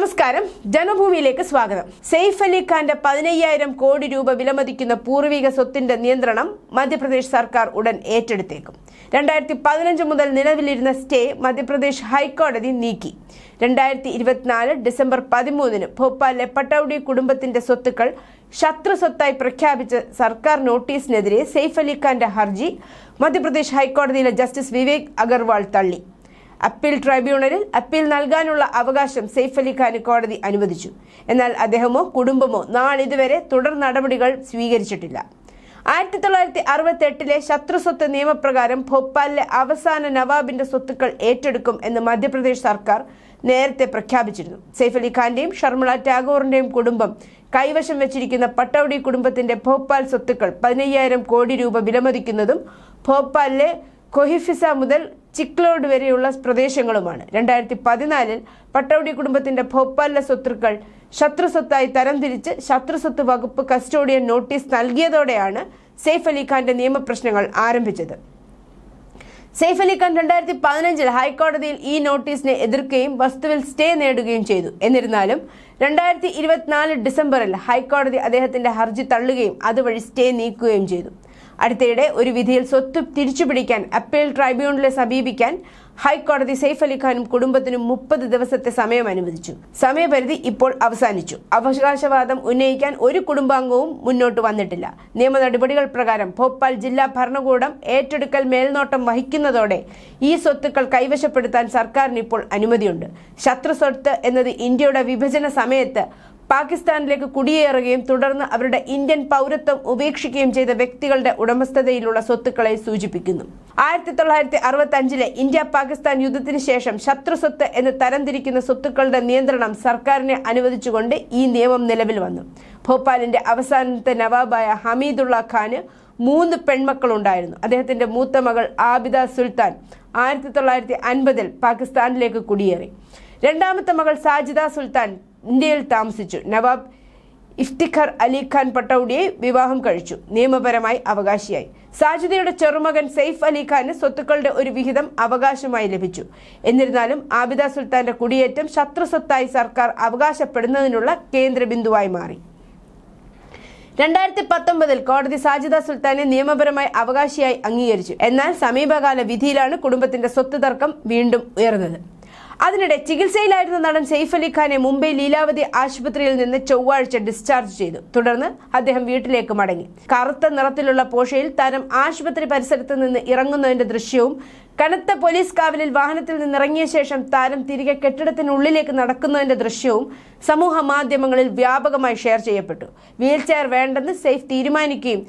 നമസ്കാരം. ജനഭൂമിയിലേക്ക് സ്വാഗതം. സെയ്ഫ് അലി ഖാന്റെ പതിനയ്യായിരം കോടി രൂപ വിലമതിക്കുന്ന പൂർവിക സ്വത്തിന്റെ നിയന്ത്രണം മധ്യപ്രദേശ് സർക്കാർ ഉടൻ ഏറ്റെടുത്തേക്കും. രണ്ടായിരത്തി പതിനഞ്ച് മുതൽ നിലവിലിരുന്ന സ്റ്റേ മധ്യപ്രദേശ് ഹൈക്കോടതി നീക്കി. രണ്ടായിരത്തി ഇരുപത്തിനാല് ഡിസംബർ പതിമൂന്നിന് ഭോപ്പാലിലെ പട്ടൌഡി കുടുംബത്തിന്റെ സ്വത്തുക്കൾ ശത്രു സ്വത്തായി പ്രഖ്യാപിച്ച സർക്കാർ നോട്ടീസിനെതിരെ സെയ്ഫ് അലി ഖാന്റെ ഹർജി മധ്യപ്രദേശ് ഹൈക്കോടതിയിലെ ജസ്റ്റിസ് വിവേക് അഗർവാൾ തള്ളി. അപ്പീൽ ട്രൈബ്യൂണലിൽ അപ്പീൽ നൽകാനുള്ള അവകാശം സെയ്ഫ് അലി ഖാന് കോടതി അനുവദിച്ചു. എന്നാൽ അദ്ദേഹമോ കുടുംബമോ നാളിതുവരെ തുടർ നടപടികൾ സ്വീകരിച്ചിട്ടില്ല. ആയിരത്തി തൊള്ളായിരത്തി അറുപത്തി എട്ടിലെ ശത്രുസ്വത്ത് നിയമപ്രകാരം ഭോപ്പാലിലെ അവസാന നവാബിന്റെ സ്വത്തുക്കൾ ഏറ്റെടുക്കും എന്ന് മധ്യപ്രദേശ് സർക്കാർ നേരത്തെ പ്രഖ്യാപിച്ചിരുന്നു. സെയ്ഫ് അലി ഖാന്റെയും ഷർമിള ടാഗോറിന്റെയും കുടുംബം കൈവശം വെച്ചിരിക്കുന്ന പട്ടൗഡി കുടുംബത്തിന്റെ ഭോപ്പാൽ സ്വത്തുക്കൾ പതിനയ്യായിരം കോടി രൂപ വിലമതിക്കുന്നതും ഭോപ്പാലിലെ കൊഹിഫിസ മുതൽ ചിക്ലോഡ് വരെയുള്ള പ്രദേശങ്ങളുമാണ്. രണ്ടായിരത്തി പതിനാലിൽ പട്ടൗഡി കുടുംബത്തിന്റെ ഭോപ്പാലിലെ സ്വത്തുക്കൾ ശത്രുസ്വത്തായി തരംതിരിച്ച് ശത്രുസ്വത്ത് വകുപ്പ് കസ്റ്റോഡിയൻ നോട്ടീസ് നൽകിയതോടെയാണ് സെയ്ഫ് അലി ഖാന്റെ നിയമപ്രശ്നങ്ങൾ ആരംഭിച്ചത്. സെയ്ഫ് അലി ഖാൻ രണ്ടായിരത്തി പതിനഞ്ചിൽ ഹൈക്കോടതിയിൽ ഈ നോട്ടീസിനെ എതിർക്കുകയും വസ്തുവിൽ സ്റ്റേ നേടുകയും ചെയ്തു. എന്നിരുന്നാലും രണ്ടായിരത്തി ഇരുപത്തിനാല് ഡിസംബറിൽ ഹൈക്കോടതി അദ്ദേഹത്തിന്റെ ഹർജി തള്ളുകയും അതുവഴി സ്റ്റേ നീക്കുകയും ചെയ്തു. അടുത്തിടെ ഒരു വിധിയിൽ സ്വത്ത് തിരിച്ചുപിടിക്കാൻ അപ്പീൽ ട്രൈബ്യൂണലിനെ സമീപിക്കാൻ ഹൈക്കോടതി സെയ്ഫ് അലിഖാനും കുടുംബത്തിനും മുപ്പത് ദിവസത്തെ സമയം അനുവദിച്ചു. സമയപരിധി ഇപ്പോൾ അവസാനിച്ചു. അവകാശവാദം ഉന്നയിക്കാൻ ഒരു കുടുംബാംഗവും മുന്നോട്ട് വന്നിട്ടില്ല. നിയമ നടപടികൾ പ്രകാരം ഭോപ്പാൽ ജില്ലാ ഭരണകൂടം ഏറ്റെടുക്കൽ മേൽനോട്ടം വഹിക്കുന്നതോടെ ഈ സ്വത്തുക്കൾ കൈവശപ്പെടുത്താൻ സർക്കാരിന് ഇപ്പോൾ അനുമതിയുണ്ട്. ശത്രു സ്വത്ത് എന്നത് ഇന്ത്യയുടെ വിഭജന സമയത്ത് പാകിസ്ഥാനിലേക്ക് കുടിയേറുകയും തുടർന്ന് അവരുടെ ഇന്ത്യൻ പൗരത്വം ഉപേക്ഷിക്കുകയും ചെയ്ത വ്യക്തികളുടെ ഉടമസ്ഥതയിലുള്ള സ്വത്തുക്കളെ സൂചിപ്പിക്കുന്നു. ആയിരത്തി തൊള്ളായിരത്തി അറുപത്തി അഞ്ചിലെ ഇന്ത്യ പാകിസ്ഥാൻ യുദ്ധത്തിന് ശേഷം ശത്രു സ്വത്ത് എന്ന് തരംതിരിക്കുന്ന സ്വത്തുക്കളുടെ നിയന്ത്രണം സർക്കാരിനെ അനുവദിച്ചുകൊണ്ട് ഈ നിയമം നിലവിൽ വന്നു. ഭോപ്പാലിന്റെ അവസാനത്തെ നവാബായ ഹമീദുള്ള ഖാന് മൂന്ന് പെൺമക്കളുണ്ടായിരുന്നു. അദ്ദേഹത്തിന്റെ മൂത്ത മകൾ ആബിദ സുൽത്താൻ ആയിരത്തി തൊള്ളായിരത്തി അൻപതിൽ പാകിസ്ഥാനിലേക്ക് കുടിയേറി. രണ്ടാമത്തെ മകൾ സാജിദ സുൽത്താൻ ഇന്ത്യയിൽ താമസിച്ചു. നവാബ് ഇഫ്തിഖർ അലി ഖാൻ പട്ടൌഡിയെ വിവാഹം കഴിച്ചു. നിയമപരമായി അവകാശിയായി. സാജിദയുടെ ചെറുമകൻ സെയ്ഫ് അലി ഖാന് സ്വത്തുക്കളുടെ ഒരു വിഹിതം അവകാശമായി ലഭിച്ചു. എന്നിരുന്നാലും ആബിദ സുൽത്താന്റെ കുടിയേറ്റം ശത്രുസത്തായി സർക്കാർ അവകാശപ്പെടുന്നതിനുള്ള കേന്ദ്ര ബിന്ദുവായി മാറി. രണ്ടായിരത്തി പത്തൊമ്പതിൽ കോടതി സാജിദ സുൽത്താനെ നിയമപരമായി അവകാശിയായി അംഗീകരിച്ചു. എന്നാൽ സമീപകാല വിധിയിലാണ് കുടുംബത്തിന്റെ സ്വത്ത് തർക്കം വീണ്ടും ഉയർന്നത്. അതിനിടെ ചികിത്സയിലായിരുന്ന നടൻ സെയ്ഫ് അലി ഖാനെ മുംബൈ ലീലാവതി ആശുപത്രിയിൽ നിന്ന് ചൊവ്വാഴ്ച ഡിസ്ചാർജ് ചെയ്തു. തുടർന്ന് അദ്ദേഹം വീട്ടിലേക്ക് മടങ്ങി. കറുത്ത നിറത്തിലുള്ള പോഷയിൽ താരം ആശുപത്രി പരിസരത്ത് നിന്ന് ഇറങ്ങുന്നതിന്റെ ദൃശ്യവും കനത്ത പോലീസ് കാവലിൽ വാഹനത്തിൽ നിന്നിറങ്ങിയ ശേഷം താരം തിരികെ കെട്ടിടത്തിനുള്ളിലേക്ക് നടക്കുന്നതിന്റെ ദൃശ്യവും സമൂഹ മാധ്യമങ്ങളിൽ വ്യാപകമായി ഷെയർ ചെയ്യപ്പെട്ടു. വീൽ ചെയർ വേണ്ടെന്ന് സെയ്ഫ് തീരുമാനിക്കുകയും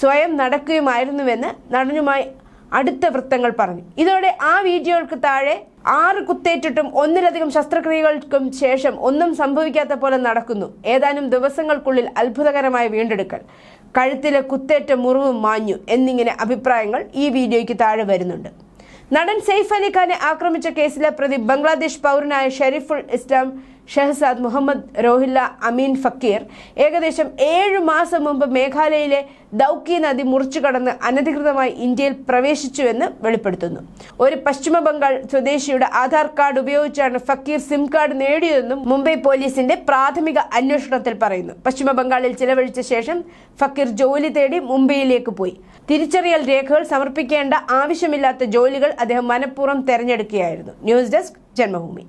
സ്വയം നടക്കുകയുമായിരുന്നുവെന്ന് നടനുമായി അടുത്ത വൃത്തങ്ങൾ പറഞ്ഞു. ഇതോടെ ആ വീഡിയോകൾക്ക് താഴെ ആറ് കുത്തേറ്റിട്ടും ഒന്നിലധികം ശസ്ത്രക്രിയകൾക്കും ശേഷം ഒന്നും സംഭവിക്കാത്ത പോലെ നടക്കുന്നു. ഏതാനും ദിവസങ്ങൾക്കുള്ളിൽ അത്ഭുതകരമായ വീണ്ടെടുക്കൽ. കഴുത്തിലെ കുത്തേറ്റ മുറിവും മാഞ്ഞു എന്നിങ്ങനെ അഭിപ്രായങ്ങൾ ഈ വീഡിയോയ്ക്ക് താഴെ വരുന്നുണ്ട്. നടൻ സെയ്ഫ് അലി ഖാനെ ആക്രമിച്ച കേസിലെ പ്രതി ബംഗ്ലാദേശ് പൗരനായ ഷെരീഫുൾ ഇസ്ലാം ഷെഹസാദ് മുഹമ്മദ് രോഹില്ല അമീൻ ഫക്കീർ. ഏകദേശം ഏഴു മാസം മുമ്പ് മേഘാലയയിലെ ദൗക്കി നദി മുറിച്ചു കടന്ന് അനധികൃതമായി ഇന്ത്യയിൽ പ്രവേശിച്ചുവെന്ന് വെളിപ്പെടുത്തുന്നു. ഒരു പശ്ചിമ ബംഗാൾ സ്വദേശിയുടെ ആധാർ കാർഡ് ഉപയോഗിച്ചാണ് ഫക്കീർ സിം കാർഡ് നേടിയതെന്നും മുംബൈ പോലീസിന്റെ പ്രാഥമിക അന്വേഷണത്തിൽ പറയുന്നു. പശ്ചിമ ബംഗാളിൽ ചിലവഴിച്ച ശേഷം ഫക്കീർ ജോലി തേടി മുംബൈയിലേക്ക് പോയി. തിരിച്ചറിയൽ രേഖകൾ സമർപ്പിക്കേണ്ട ആവശ്യമില്ലാത്ത ജോലികൾ അദ്ദേഹം മനഃപൂർവം തെരഞ്ഞെടുക്കുകയായിരുന്നു. News desk Janmabhumi.